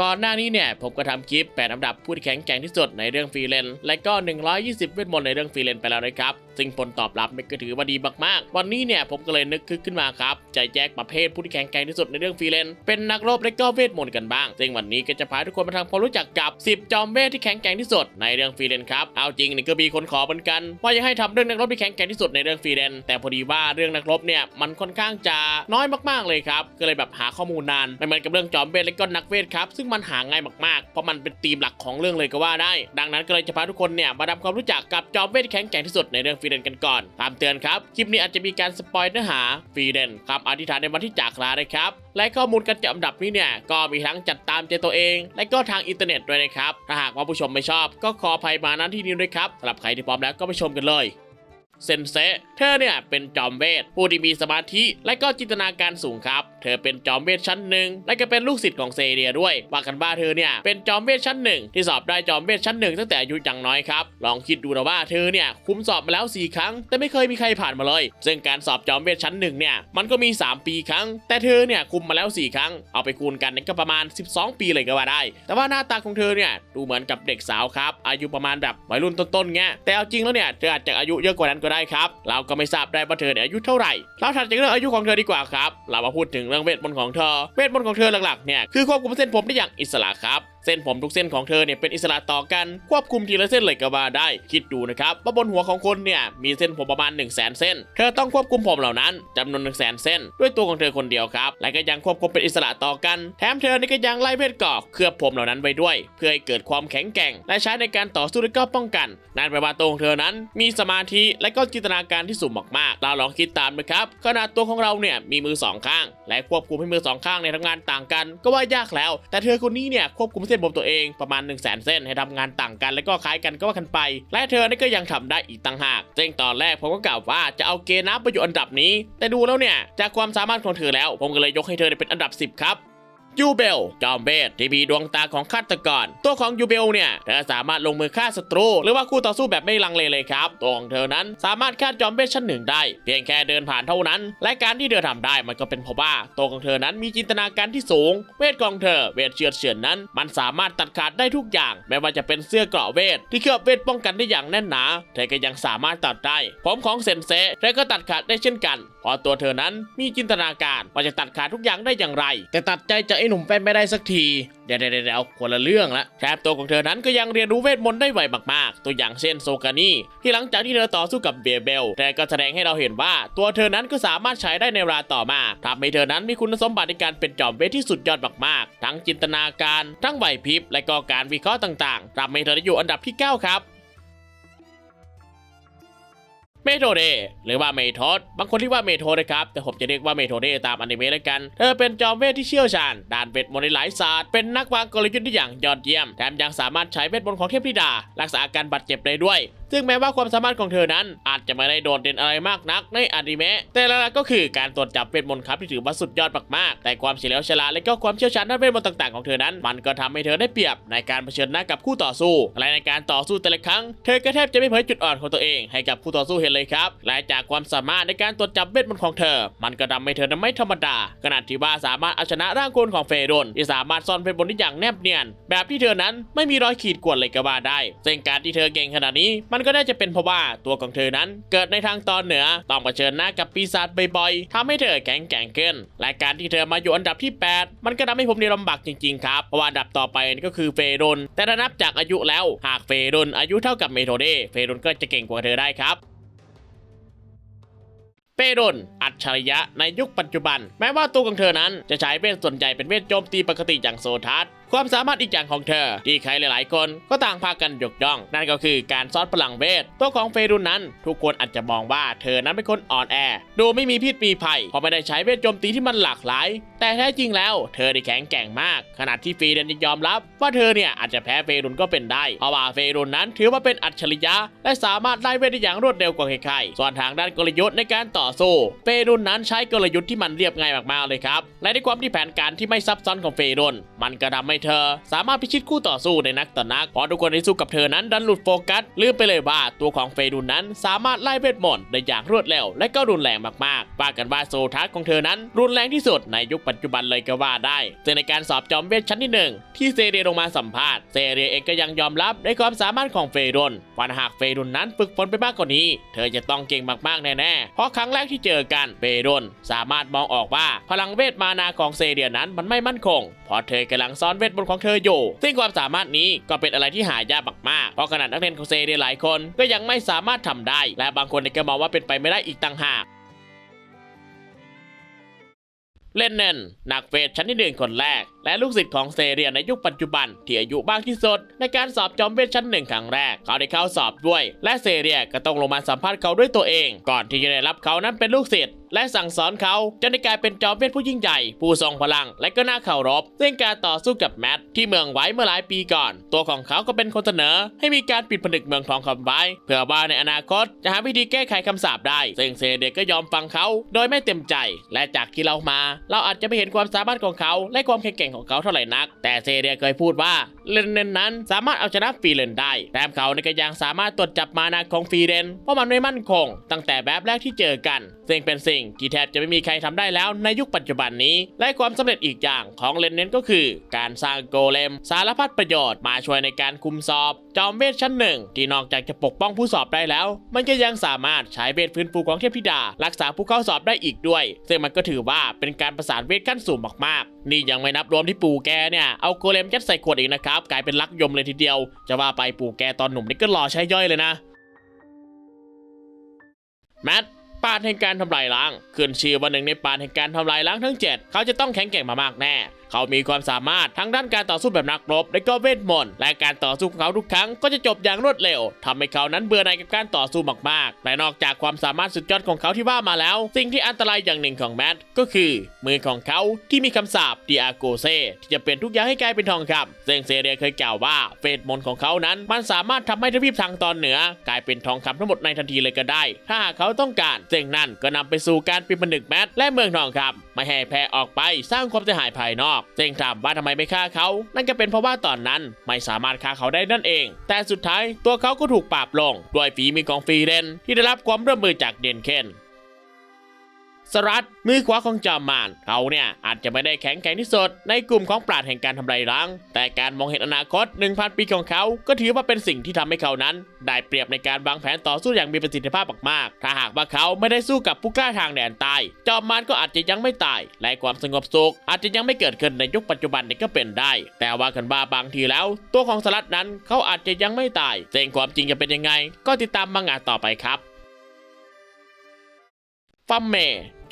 ก่อนหน้านี้เนี่ยผมก็ทำคลิป 8 อันดับผู้ที่แข็งแกร่งที่สุดในเรื่องฟรีเลนและก็ 120 เวทมนต์ในเรื่องฟรีเลนไปแล้วนะครับ ซึ่งผลตอบรับเนี่ยก็ถือว่าดีมากๆ วันนี้เนี่ยผมก็เลยนึกคึกขึ้นมาครับจะแยกประเภทผู้ที่แข็งแกร่งที่สุดในเรื่องฟรีเลนเป็นนักรบและก็เวทมนต์กันบ้าง ซึ่งวันนี้ก็จะพาทุกคนมาทำความรู้จักกับ 10 จอมเวทที่แข็งแกร่งที่สุดในเรื่องฟรีเลนครับเอาจริงนี่ก็มีคนขอเหมือนกันว่าจะให้ทำเรื่องนักรบที่แข็งแกร่งที่สุดในเรื่องฟรีเลนแต่พอดีว่าเรื่องนักรบเนี่ยมันค่อนข้างจะน้อยมากๆเลยครับก็เลยแบบหาข้อมูลนานไม่เหมือนกับเรื่องจอมเวทและก็นักเวทครับซึ่งมันหาง่ายมากๆ เพราะมันเป็นธีมหลักของเรื่องเลยก็ว่าได้ ดังนั้นก็เลยจะพาทุกคนเนี่ยมาทำความรู้จักกับจอมเวทที่แข็งแกร่งที่สุดในเรื่องฟรีเดนกันก่อนตามเตือนครับ คลิปนี้อาจจะมีการสปอยเนื้อหาฟรีเดนคำอธิษฐานในวันที่จากลานะครับและข้อมูลการจัดอันดับนี้เนี่ยก็มีทั้งจัดตามใจตัวเอง และก็ทางอินเทอร์เน็ตด้วยนะครับถ้าหากว่าผู้ชมไม่ชอบ ก็ขออภัยมาณที่นี้ด้วยครับสำหรับใครที่พร้อมแล้วก็ไปชมกันเลย เซนเซเธอเนี่ยเป็นจอมเวทผู้ที่มีสมาธิและก็จินตนาการสูงครับ เธอเป็นจอมเวทชั้นหนึ่งและก็เป็นลูกศิษย์ของเซเรียด้วยว่ากันว่าเธอเนี่ยเป็นจอมเวทชั้นหนึ่งที่สอบได้จอมเวทชั้นหนึ่งตั้งแต่อายุยังน้อยครับลองคิดดูนะว่าเธอเนี่ยคุมสอบมาแล้ว 4 ครั้ง แต่ไม่เคยมีใครผ่านมาเลย ซึ่งการสอบจอมเวทชั้นหนึ่งเนี่ยมันก็มี 3 ปีครั้ง แต่เธอเนี่ยคุมมาแล้ว 4 ครั้ง เอาไปคูณกันก็ประมาณ 12 ปีเลยก็ว่าได้ แต่ว่าหน้าตาของเธอเนี่ยดูเหมือนกับเด็กสาวครับอายุประมาณแบบวัยรุ่นต้นๆเงี้ยแต่เอาจริงแล้วเนี่ยเธออาจจะอายุเยอะกว่านั้นก็ได้ครับ เราก็ไม่ทราบได้ว่าเธอเนี่ยอายุเท่าไหร่เราถัดจากเรื่องอายุของเธอดีกว่าครับ เรามาพูดถึงเรื่องเวทมนต์ของเธอ เวทมนต์ของเธอหลักๆเนี่ยคือควบคุมเส้นผมได้อย่างอิสระครับ ส้นผมทุกเส้นของเธอเนี่ยเป็นอิสระต่อกันควบคุมทีละเส้นเลยก็ว่าได้ คิดดูนะครับว่าบนหัวของคนเนี่ยมีเส้นผมประมาณ 1 0 0 0 0แสนเส้น เธอต้องควบคุมผมเหล่านั้นจำนวน 1 0 0 0 0แสนเส้น ด้วยตัวของเธอคนเดียวครับ และก็ยังควบคุมเป็นอิสระต่อกัน แถมเธอนี่ก็ยังไล่เวทกอกเคลือบผมเหล่านั้นไว้ด้วย เพื่อให้เกิดความแข็งแกร่ง และใช้ในการต่อสู้และก็ป้องกันนั่นแปลว่าตัวของเธอนั้น มีสมาธิและก็จินตนาการที่สูงมากๆเราลองคิดตามนะครับขนาดตัวของเราเนี่ยมีมือสองข้าง และควบคุมให้มือสองข้างในทำงานต่างกัน ก็ว่ายากแล้ว แต่เธอคนนี้เนี่ยควบคุมเส้นผมตัวเองประมาณ 1 0 0 0 0แสนเส้นให้ทำงานต่างกันและก็คล้ายกันก็ว่ากันไป และเธอนี่ก็ยังทำได้อีกต่างหากซึ่งตอนแรกผมก็กล่าวว่าจะเอาเกณฑ์นับไปอยู่อันดับนี้ แต่ดูแล้วเนี่ยจากความสามารถของเธอแล้วผมก็เลยยกให้เธอเป็นอันดับ 10 ครับ ยูเบล จอมเวทที่มีดวงตาของฆาตกร ตัวของยูเบลเนี่ยเธอสามารถลงมือฆ่าศัตรู หรือว่าคู่ต่อสู้แบบไม่ลังเลเลยครับ ตัวของเธอนั้นสามารถฆ่าจอมเวทชั้นหนึ่งได้ เพียงแค่เดินผ่านเท่านั้น และการที่เธอทำได้มันก็เป็นเพราะว่าตัวของเธอนั้นมีจินตนาการที่สูง เวทของเธอ เวทเชือดเฉือนนั้น มันสามารถตัดขาดได้ทุกอย่าง ไม่ว่าจะเป็นเสื้อเกราะเวทที่เคลือบเวทป้องกันได้อย่างแน่นหนา เธอก็ยังสามารถตัดได้ผมของเซนเซเธอก็ตัดขาดได้เช่นกัน ราะตัวเธอนั้นมีจินตนาการว่าจะตัดขาดทุกอย่างได้อย่างไร แต่ตัดใจจากไอ้หนุ่มแฟนไม่ได้สักที เดี๋ยวเดี๋ยวคนละเรื่องละแถมตัวของเธอนั้นก็ยังเรียนรู้เวทมนต์ได้ไวมากๆ ตัวอย่างเช่นโซกานี่ที่หลังจากที่เธอต่อสู้กับเบเบลแต่ก็แสดงให้เราเห็นว่า ตัวเธอนั้นก็สามารถใช้ได้ในเวลาต่อมาทำให้เธอนั้นมีคุณสมบัติในการเป็นจอมเวทที่สุดยอดมากๆ ทั้งจินตนาการ ทั้งไหวพริบและก็การวิเคราะห์ต่างๆทำให้เธอได้อยู่อันดับที่ 9 ครับ เมโทเดหรือว่าเมโทสบางคนเรียกว่าเมโทนะครับ แต่ผมจะเรียกว่าเมโทเดตามอนิเมะแล้วกัน เธอเป็นจอมเวทที่เชี่ยวชาญ ด้านเวทมนต์ในหลายศาสตร์ เป็นนักวางกลยุทธ์ที่อย่างยอดเยี่ยม แถมยังสามารถใช้เวทมนต์ของเทพธิดา รักษาอาการบาดเจ็บได้ด้วย ซึ่งแม้ว่าความสามารถของเธอนั้น อาจจะไม่ได้โดดเด่นอะไรมากนักในอนิเมะแต่ลักๆก็คือการตรวจจับเวทมนต์ครับที่ถือว่าสุดยอดมากๆแต่ความเฉลียวฉลาดและก็ความเชี่ยวชาญด้านเวทมนต์ต่างๆของเธอนั้น มันก็ทำให้เธอได้เปรียบในการเผชิญหน้ากับคู่ต่อสู้และในการต่อสู้แต่ละครั้ง เธอก็แทบจะไม่เผยจุดอ่อนของตัวเองให้กับคู่ต่อสู้เห็นเลยครับและจากความสามารถในการตรวจจับเวทมนต์ของเธอ มันก็ทำให้เธอนั้นไม่ธรรมดาขนาดที่ว่าสามารถเอาชนะร่างกลของเฟโดนที่สามารถซ่อนเวทมนต์ได้อย่างแนบเนียน แบบที่เธอนั้นไม่มีรอยขีดข่วนเลยก็ว่าได้ซึ่งการที่เธอเก่งขนาดนี้มันก็น่าจะเป็นเพราะว่าตัวของเธอนั้นเกิดในทางตอนเหนือต้องเผชิญหน้ากับปีศาจบ่อยๆทำให้เธอแข็งแกร่งขึ้นและการที่เธอมาอยู่อันดับที่ 8 มันก็ทำให้ผมเนี่ยลำบากจริงๆครับเพราะว่าอันดับต่อไปนี่ก็คือเฟโดนแต่ถ้านับจากอายุแล้วหากเฟโดนอายุเท่ากับเมโทเดเฟโดนก็จะเก่งกว่าเธอได้ครับ เปโดน อัจฉริยะในยุคปัจจุบัน แม้ว่าตัวของเธอนั้นจะใช้เวทส่วนใหญ่เป็นเวทโจมตีปกติอย่างโซทัสความสามารถอีกอย่างของเธอ ที่ใครหลาย ๆ คนก็ต่างพากันยกย่อง นั่นก็คือการซอสพลังเวท ตัวของเฟรุนนั้น ทุกคนอาจจะมองว่าเธอนั้นเป็นคนอ่อนแอ ดูไม่มีพิษมีภัยเพราะไม่ได้ใช้เวทโจมตีที่มันหลากหลาย แต่แท้จริงแล้ว เธอได้แข็งแกร่งมาก ขนาดที่ฟรีเดนยังยอมรับ ว่าเธอเนี่ยอาจจะแพ้เฟรุนก็เป็นได้เพราะว่าเฟรุนนั้นถือว่าเป็นอัจฉริยะ และสามารถไล่เวทได้อย่างรวดเร็วกว่าใครๆส่วนทางด้านกลยุทธ์ในการต่ออสู้ เฟรุนนั้นใช้กลยุทธ์ที่มันเรียบง่ายมากๆเลยครับ และในความที่แผนการที่ไม่ซับซ้อนของเฟรุนมันก็ทำให้เธอ สามารถพิชิตคู่ต่อสู้ในนักต่อนักพราะทุกคนที่สู้กับเธอนั้นดันหลุดโฟกัสลืมไปเลยว่าตัวของเฟรุนนั้นสามารถไล่เวทมนต์ได้อย่างรวดเร็ว และก็รุนแรงมากๆว่ากันว่าโซทัสของเธอนั้น รุนแรงที่สุดในยุคปัจจุบันเลยก็ว่าได้ซึ่งในการสอบจอมเวทชั้นที่หนึ่งที่เซเรียลงมาสัมภาษณ์เซเรียเองก็ยังยอมรับในความสามารถของเฟรุนวันหากเฟรุนนั้นฝึกฝนไปมากกว่านี้ เธอจะต้องเก่งมากๆแน่ๆเพราะครั้งแรกรกที่เจอกันเฟรุนสามารถมองออกว่าพลังเวทมานาของเซเรียนั้นมันไม่มั่นคงเพราะเธอกำลังซ้อนเวทมนต์ของเธออยู่ ซึ่งความสามารถนี้ก็เป็นอะไรที่หายากมากๆเพราะขนาดนักเรียนของเซเรียหลายคนก็ยังไม่สามารถทำได้ และบางคนก็มองว่าเป็นไปไม่ได้อีกต่างหากเล่นเนนนักเฟสชั้นที่หนึ่งคนแรก และลูกศิษย์ของเซเรียในยุคปัจจุบันที่อายุมากที่สุด ในการสอบจอมเวทชั้นหนึ่งครั้งแรก เขาได้เข้าสอบด้วย และเซเรียก็ต้องลงมาสัมภาษณ์เขาด้วยตัวเอง ก่อนที่จะได้รับเขานั้นเป็นลูกศิษย์และสั่งสอนเขาจนได้กลายเป็นจอมเวทผู้ยิ่งใหญ่ ผู้ทรงพลัง และก็น่าเคารพซึ่งการต่อสู้กับแมทที่เมืองไว้เมื่อหลายปีก่อน ตัวของเขาก็เป็นคนเสนอ ให้มีการปิดผนึกเมืองทองคำไว้ เพื่อว่าในอนาคตจะหาวิธีแก้ไขคำสาปได้ ซึ่งเซเรียก็ยอมฟังเขา โดยไม่เต็มใจ และจากที่เรามา เราอาจจะไม่เห็นความสามารถของเขา และความแข็งแกร่งของเขาเท่าไหร่นัก แต่เซเรียเคยพูดว่าเลนเนนนั้นสามารถเอาชนะฟีเลนได้แถมเขาในก็ยังสามารถตรวจจับมานาของฟีเลนเพราะมันไม่มั่นคง ตั้งแต่แบบแรกที่เจอกันซึ่งเป็นสิ่งที่แทบจะไม่มีใครทำได้แล้วในยุคปัจจุบันนี้ และความสำเร็จอีกอย่างของเลนเนนก็คือ การสร้างโกเลม สารพัดประโยชน์มาช่วยในการคุมสอบ จอมเวทชั้นหนึ่งที่นอกจากจะปกป้องผู้สอบได้แล้ว มันก็ยังสามารถใช้เวทฟื้นฟูของเทพธิดา รักษาผู้เข้าสอบได้อีกด้วย ซึ่งมันก็ถือว่าเป็นการประสานเวทขั้นสูงมากๆ นี่ยังไม่นับรวมที่ปู่แกเนี่ยเอาโกเลมยัดใส่ขวดอีกนะครับกลายเป็นลักยมเลยทีเดียว จะว่าไปปู่แกตอนหนุ่มนี่ก็หล่อใช้ย่อยเลยนะแมทปาดแห่งการทำลายล้างขึ้นชื่อว่าหนึ่งในปาดแห่งการทำลายล้างทั้ง 7 เขาจะต้องแข็งแกร่งมามากแน่ เขามีความสามารถทั้งด้านการต่อสู้แบบนักรบและก็เวทมนต์และการต่อสู้ของเขาทุกครั้งก็จะจบอย่างรวดเร็วทำให้เขานั้นเบื่อหน่ายกับการต่อสู้มากๆและนอกจากความสามารถสุดยอดของเขาที่ว่ามาแล้ว สิ่งที่อันตรายอย่างหนึ่งของแมทก็คือ มือของเขาที่มีคำสาปดิอาโกเซที่จะเปลี่ยนทุกอย่างให้กลายเป็นทองคำซึ่งเซเรียเคยกล่าวว่าเวทมนต์ของเขานั้นมันสามารถทำให้ทวีปทางตอนเหนือ กลายเป็นทองคำทั้งหมดในทันทีเลยก็ได้ ถ้าหากเขาต้องการ ซึ่งนั่นก็นำไปสู่การปิดผนึกแมทและเมืองทองคำ ไม่ให้แพร่ออกไปสร้างความเสียหายภายนอกซึ่งถามว่าทำไมไม่ฆ่าเขา นั่นก็เป็นเพราะว่าตอนนั้นไม่สามารถฆ่าเขาได้นั่นเอง แต่สุดท้ายตัวเขาก็ถูกปราบลง ด้วยฝีมือของฟรีเรนที่ได้รับความร่วมมือจากเดนเคน สรัตมือขวาของจอมมารเขาเนี่ยอาจจะไม่ได้แข็งแกร่งที่สุดในกลุ่มของปราดแห่งการทำลายล้าง แต่การมองเห็นอนาคต 1,000 ปีของเขา ก็ถือว่าเป็นสิ่งที่ทำให้เขานั้น ได้เปรียบในการวางแผนต่อสู้อย่างมีประสิทธิภาพมากๆ ถ้าหากว่าเขาไม่ได้สู้กับผู้กล้าทางแดนใต้จอมมารก็อาจจะยังไม่ตาย และความสงบสุข อาจจะยังไม่เกิดขึ้นในยุคปัจจุบันนี่ก็เป็นได้ แต่ว่ากันว่าบางทีแล้ว ตัวของสลัดนั้นเขาอาจจะยังไม่ตายแต่ความจริงจะเป็นยังไง ก็ติดตามมังงะต่อไปครับ ฟัมเม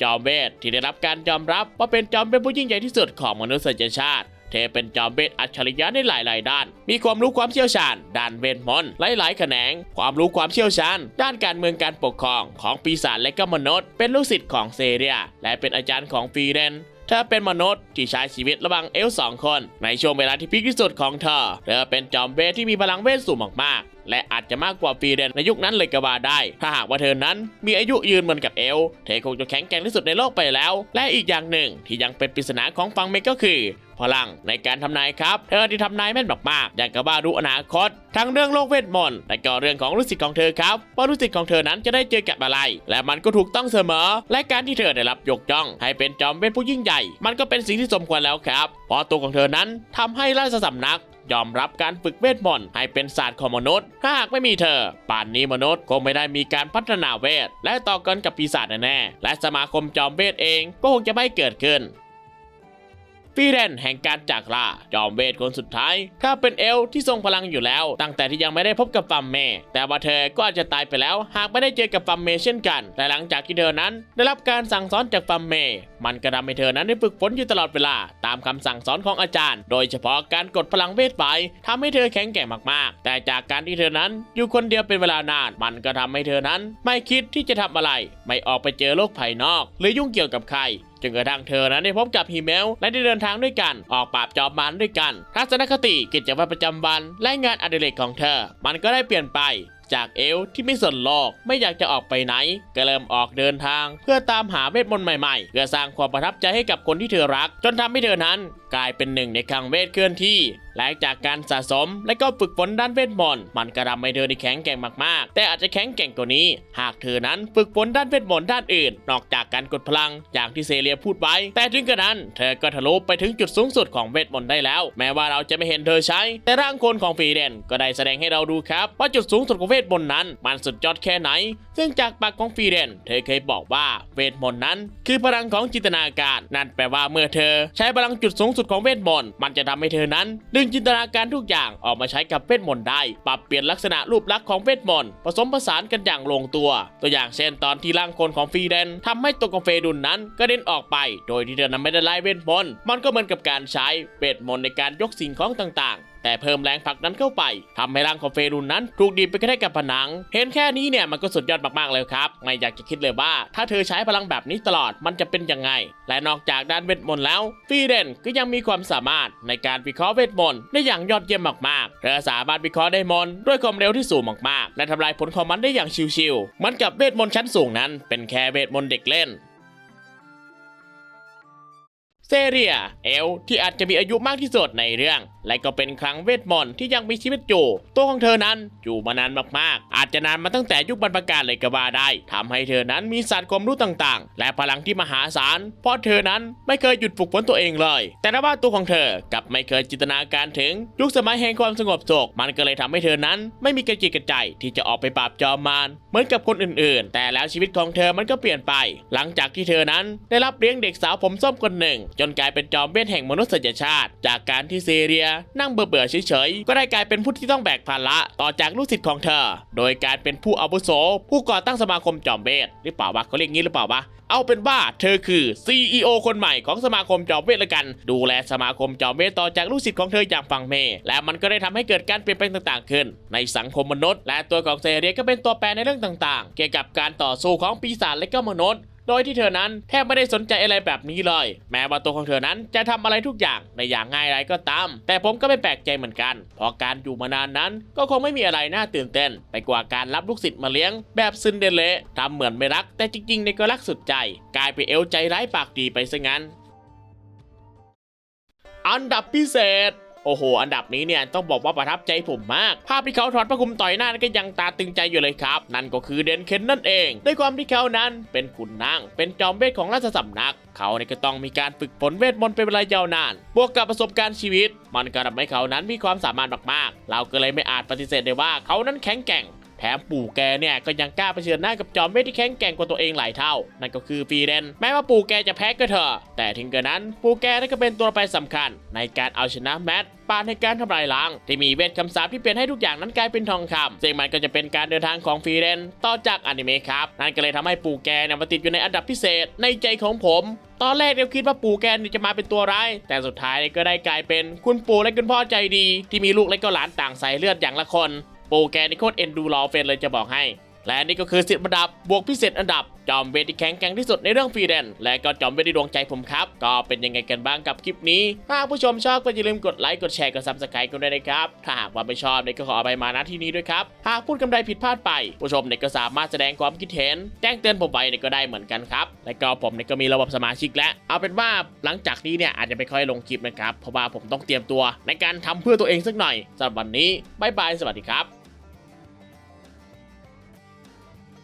จอมเวทที่ได้รับการยอมรับว่าเป็นจอมเวทผู้ยิ่งใหญ่ที่สุดของมนุษยชาติ เธอเป็นจอมเวทอัจฉริยะในหลาย ๆ ด้าน มีความรู้ความเชี่ยวชาญ ด้านเวทมนต์หลาย ๆ แขนง ความรู้ความเชี่ยวชาญ ด้านการเมืองการปกครองของปีศาจและก็มนุษย์ เป็นลูกศิษย์ของเซเรีย และเป็นอาจารย์ของฟีเรนเธอเป็นมนุษย์ที่ใช้ชีวิตระหว่างเอลสองคน ในช่วงเวลาที่พีคที่สุดของเธอ เธอเป็นจอมเวทที่มีพลังเวทสูงมาก ๆ และอาจจะมากกว่าฟีเรนในยุคนั้นเลยก็ว่าได้ ถ้าหากว่าเธอนั้นมีอายุยืนเหมือนกับเอล เธอคงจะแข็งแกร่งที่สุดในโลกไปแล้ว และอีกอย่างหนึ่งที่ยังเป็นปริศนาของฟังเมกก็คือพลังในการทำนายครับ เธอที่ทำนายแม่นมากๆอย่างกับว่ารู้อนาคต ทั้งเรื่องโลกเวทมนต์และก็เรื่องของลูกศิษย์ของเธอครับ ว่าลูกศิษย์ของเธอนั้นจะได้เจอกับอะไร และมันก็ถูกต้องเสมอ และการที่เธอได้รับยกย่อง ให้เป็นจอมเวทผู้ยิ่งใหญ่ มันก็เป็นสิ่งที่สมควรแล้วครับเพราะตัวของเธอนั้นทำให้ราชสำนัก ยอมรับการฝึกเวทมนต์ให้เป็นศาสตร์ของมนุษย์ ถ้าหากไม่มีเธอ ป่านนี้มนุษย์คงไม่ได้มีการพัฒนาเวท และต่อกันกับปีศาจแน่ๆและสมาคมจอมเวทเองก็คงจะไม่เกิดขึ้น ฟีเรนแห่งการจากลาจอมเวทคนสุดท้าย ถ้าเป็นเอลที่ทรงพลังอยู่แล้ว ตั้งแต่ที่ยังไม่ได้พบกับฟัมเม แต่ว่าเธอก็อาจจะตายไปแล้ว หากไม่ได้เจอกับฟัมเมเช่นกัน แต่หลังจากที่เธอนั้น ได้รับการสั่งสอนจากฟัมเม มันก็ทำให้เธอนั้นได้ฝึกฝนอยู่ตลอดเวลา ตามคำสั่งสอนของอาจารย์ โดยเฉพาะการกดพลังเวทไฟทำให้เธอแข็งแกร่งมากๆ แต่จากการที่เธอนั้นอยู่คนเดียวเป็นเวลานาน มันก็ทำให้เธอนั้น ไม่คิดที่จะทำอะไร ไม่ออกไปเจอโลกภายนอก หรือยุ่งเกี่ยวกับใครจนกระทั่งเธอนั้นได้พบกับฮีเมลและได้เดินทางด้วยกัน ออกปราบจอบมันด้วยกัน ทัศนคติกิจวัตรประจำวัน และงานอดิเรกของเธอ มันก็ได้เปลี่ยนไปจากเอลที่ไม่สนโลกไม่อยากจะออกไปไหน ก็เริ่มออกเดินทาง เพื่อตามหาเวทมนต์ใหม่ๆ เพื่อสร้างความประทับใจให้กับคนที่เธอรัก จนทำให้เธอนั้น กลายเป็นหนึ่งในคลังเวทเคลื่อนที่ และจากการสะสมและก็ฝึกฝนด้านเวทมนต์มันกระทำให้เธอได้แข็งแกร่งมากๆ แต่อาจจะแข็งแกร่งกว่านี้ หากเธอนั้นฝึกฝนด้านเวทมนต์ด้านอื่น นอกจากการกดพลังอย่างที่เซเลียพูดไว้ แต่ถึงกระนั้น เธอก็ทะลุไปถึงจุดสูงสุดของเวทมนต์ได้แล้ว แม้ว่าเราจะไม่เห็นเธอใช้ แต่ร่างคนของฟีเดนก็ได้แสดงให้เราดูครับ ว่าจุดสูงสุดของเวทมนต์นั้น มันสุดยอดแค่ไหน ซึ่งจากปากของฟีเดนเธอเคยบอกว่าเวทมนต์นั้น คือพลังของจินตนาการ นั่นแปลว่าเมื่อเธอ ใช้พลังจุดสูงสุดของเวทมนต์มันจะทำให้เธอนั้น ดึงจินตนาการทุกอย่างออกมาใช้กับเวทมนต์ได้ ปรับเปลี่ยนลักษณะรูปลักษณ์ของเวทมนต์ผสมผสานกันอย่างลงตัว ตัวอย่างเช่นตอนที่ร่างคนของฟรีเดนทำให้ตัวของเฟดุนนั้นกระเด็นออกไป โดยที่เธอนั้นไม่ได้ไล่เวทมนต์มันก็เหมือนกับการใช้เวทมนต์ในการยกสิ่งของต่างๆ แต่เพิ่มแรงผลักนั้นเข้าไปทำให้ร่างของเฟรุนนั้น ถูกดีดไปกระแทกกับผนัง เห็นแค่นี้เนี่ยมันก็สุดยอดมากๆเลยครับ ไม่อยากจะคิดเลยว่า ถ้าเธอใช้พลังแบบนี้ตลอดมันจะเป็นยังไง และนอกจากด้านเวทมนต์แล้วฟีเดนก็ยังมีความสามารถในการวิเคราะห์เวทมนต์ได้อย่างยอดเยี่ยมมากๆเธอสามารถวิเคราะห์ได้มนต์ด้วยความเร็วที่สูงมากๆ และทำลายผลของมันได้อย่างชิวๆเหมันกับเวทมนต์ชั้นสูงนั้น เป็นแค่เวทมนต์เด็กเล่นเซเรียเอลที่อาจจะมีอายุมากที่สุดในเรื่อง และก็เป็นครั้งเวทมนต์ที่ยังมีชีวิตอยู่ ตัวของเธอนั้นอยู่มานานมากๆ อาจจะนานมาตั้งแต่ยุคบรรพกาลเลยก็ว่าได้ทำให้เธอนั้นมีศาสตร์ความรู้ต่างๆ และพลังที่มหาศาล เพราะเธอนั้นไม่เคยหยุดฝึกฝนตัวเองเลย แต่ว่าตัวของเธอกลับไม่เคยจินตนาการถึงยุคสมัยแห่งความสงบสุขมันก็เลยทำให้เธอนั้น ไม่มีกระจิตกระใจที่จะออกไปปราบจอมมารเหมือนกับคนอื่นๆ แต่แล้วชีวิตของเธอมันก็เปลี่ยนไป หลังจากที่เธอนั้นได้รับเลี้ยงเด็กสาวผมส้มคนหนึ่ง จนกลายเป็นจอมเวทแห่งมนุษยชาติ จากการที่ซีเรียนั่งเบื่อๆเฉยๆ ก็ได้กลายเป็นผู้ที่ต้องแบกภาระต่อจากลูกศิษย์ของเธอ โดยการเป็นผู้อาวุโส ผู้ก่อตั้งสมาคมจอมเวทหรือเปล่าวะเขาเรียกงี้หรือเปล่าวะเอาเป็นว่าเธอคือ CEO คนใหม่ของสมาคมจอมเวทละกัน ดูแลสมาคมจอมเวทต่อจากลูกศิษย์ของเธออย่างฟังเม และมันก็ได้ทำให้เกิดการเปลี่ยนแปลงต่างๆ ขึ้น ในสังคมมนุษย์ และตัวของเซเรียก็เป็นตัวแปรในเรื่องต่างๆ เกี่ยวกับการต่อสู้ของปีศาจและก็มนุษย์ โดยที่เธอนั้นแทบไม่ได้สนใจอะไรแบบนี้เลย แม้ว่าตัวของเธอนั้นจะทำอะไรทุกอย่างในอย่างง่ายไรก็ตาม แต่ผมก็ไม่แปลกใจเหมือนกัน เพราะการอยู่มานานนั้น ก็คงไม่มีอะไรน่าตื่นเต้น ไปกว่าการรับลูกศิษย์มาเลี้ยง แบบซินเดเรลทำเหมือนไม่รัก แต่จริงๆในก็รักสุดใจ กลายเป็นเอลใจร้ายปากดีไปซะงั้น อันดับพิเศษ โอ้โห อันดับนี้เนี่ยต้องบอกว่าประทับใจผมมาก ภาพที่เขาถอดพระคุมต่อยหน้านั้นก็ยังตาตึงใจอยู่เลยครับ นั่นก็คือเดนเคนนั่นเอง ด้วยความที่เขานั้นเป็นขุนนาง เป็นจอมเวทของราชสำนัก เขาเนี่ยก็ต้องมีการฝึกฝนเวทมนต์เป็นเวลายาวนาน บวกกับประสบการณ์ชีวิต มันก็ทำให้เขานั้นมีความสามารถมากๆ เราก็เลยไม่อาจปฏิเสธได้ว่าเขานั้นแข็งแกร่ง แถมปู่แกเนี่ยก็ยังกล้าเผชิญหน้ากับจอมเวทที่แข็งแกร่งกว่าตัวเองหลายเท่า นั่นก็คือฟีเดน แม้ว่าปู่แกจะแพ้ก็เถอะ แต่ถึงกระนั้นปู่แกนั่นก็เป็นตัวแปรสำคัญ ในการเอาชนะแมทปานในการทำลายล้าง ที่มีเวทคำสาปที่เปลี่ยนให้ทุกอย่างนั้นกลายเป็นทองคำซึ่งมันก็จะเป็นการเดินทางของฟีเดนต่อจากอนิเมะครับ นั่นก็เลยทำให้ปู่แกเนี่ยมาติดอยู่ในอันดับพิเศษในใจของผมตอนแรกเราคิดว่าปู่แกนี่จะมาเป็นตัวร้าย แต่สุดท้ายก็ได้กลายเป็นคุณปู่และคุณพ่อใจดี ที่มีลูกและก็หลานต่างสายเลือดอย่างละคน ปรแกนี่โคตรเอ็นดูรอเฟนเลยจะบอกให้ และนี่ก็คือสิทธิ์ระดับบวกพิเศษอันดับ จอมเวทที่แข็งแกร่งที่สุดในเรื่องฟรีแดนและก็จอมเวทที่ดวงใจผมครับ ก็เป็นยังไงกันบ้างกับคลิปนี้ถ้าผู้ชมชอบก็อย่าลืมกดไลค์กดแชร์กดซับสไครต์กันด้วยนะครับ ถ้าหากว่าไม่ชอบเนี่ยก็ขอไปมาณที่นี้ด้วยครับ หากพูดคำใดผิดพลาดไป ผู้ชมเนี่ยก็สามารถแสดงความคิดเห็น แจ้งเตือนผมไปเนี่ยก็ได้เหมือนกันครับ และก็ผมเนี่ยก็มีระบบสมาชิกแล้วเอาเป็นว่าหลังจากนี้เนี่ยอาจจะไม่ค่อยลงคลิปนะครับเพราะว่าผมต้องเตรียมตัว ในการทำเพื่อตัวเองสักหน่อยสำหรับวันนี้บายบายสวัสดีครับ